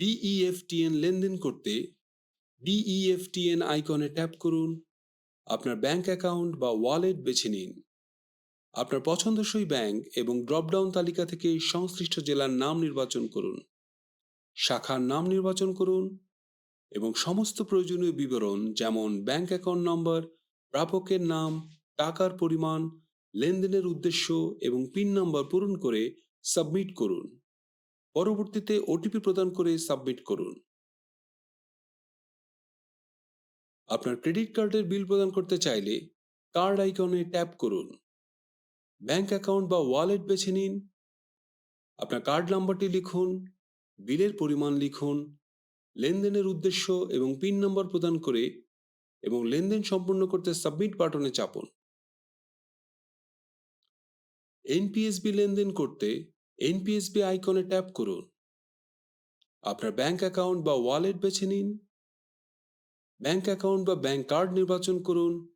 ডিইএফটিএন লেনদেন করতে ডিইএফটিএন আইকনে ট্যাপ করুন, আপনার ব্যাংক অ্যাকাউন্ট বা ওয়ালেট বেছে নিন। আপনার পছন্দসই ব্যাংক এবং ড্রপডাউন তালিকা থেকে সংশ্লিষ্ট জেলার নাম নির্বাচন করুন, শাখার নাম নির্বাচন করুন এবং সমস্ত প্রয়োজনীয় বিবরণ যেমন ব্যাংক অ্যাকাউন্ট নম্বর প্রাপকের নাম, টাকার পরিমাণ, লেনদেনের উদ্দেশ্য এবং পিন নম্বর পূরণ করে সাবমিট করুন। পরবর্তীতে ওটিপি প্রদান করে সাবমিট করুন। আপনার ক্রেডিট কার্ডের বিল প্রদান করতে চাইলে কার্ড আইকনে ট্যাপ করুন। ব্যাংক অ্যাকাউন্ট বা ওয়ালেট বেছে নিন। আপনার কার্ড নাম্বারটি লিখুন বিলের পরিমাণ লিখুন, লেনদেনের উদ্দেশ্য এবং পিন নম্বর প্রদান করে এবং লেনদেন সম্পূর্ণ করতে সাবমিট বাটনে চাপুন। এনপিএসবি লেনদেন করতে এনপিএসবি আইকনে ট্যাপ করুন। আপনার ব্যাংক অ্যাকাউন্ট বা ওয়ালেট বেছে নিন। ব্যাংক অ্যাকাউন্ট বা ব্যাংক কার্ড নির্বাচন করুন।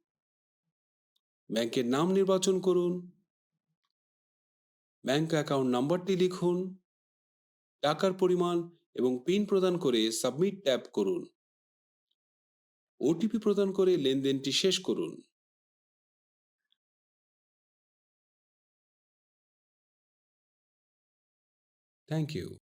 ব্যাংকের নাম নির্বাচন করুন। ব্যাংক অ্যাকাউন্ট নাম্বারটি লিখুন। টাকার পরিমাণ এবং পিন প্রদান করে সাবমিট ট্যাপ করুন। ওটিপি প্রদান করে লেনদেনটি শেষ করুন। Thank you.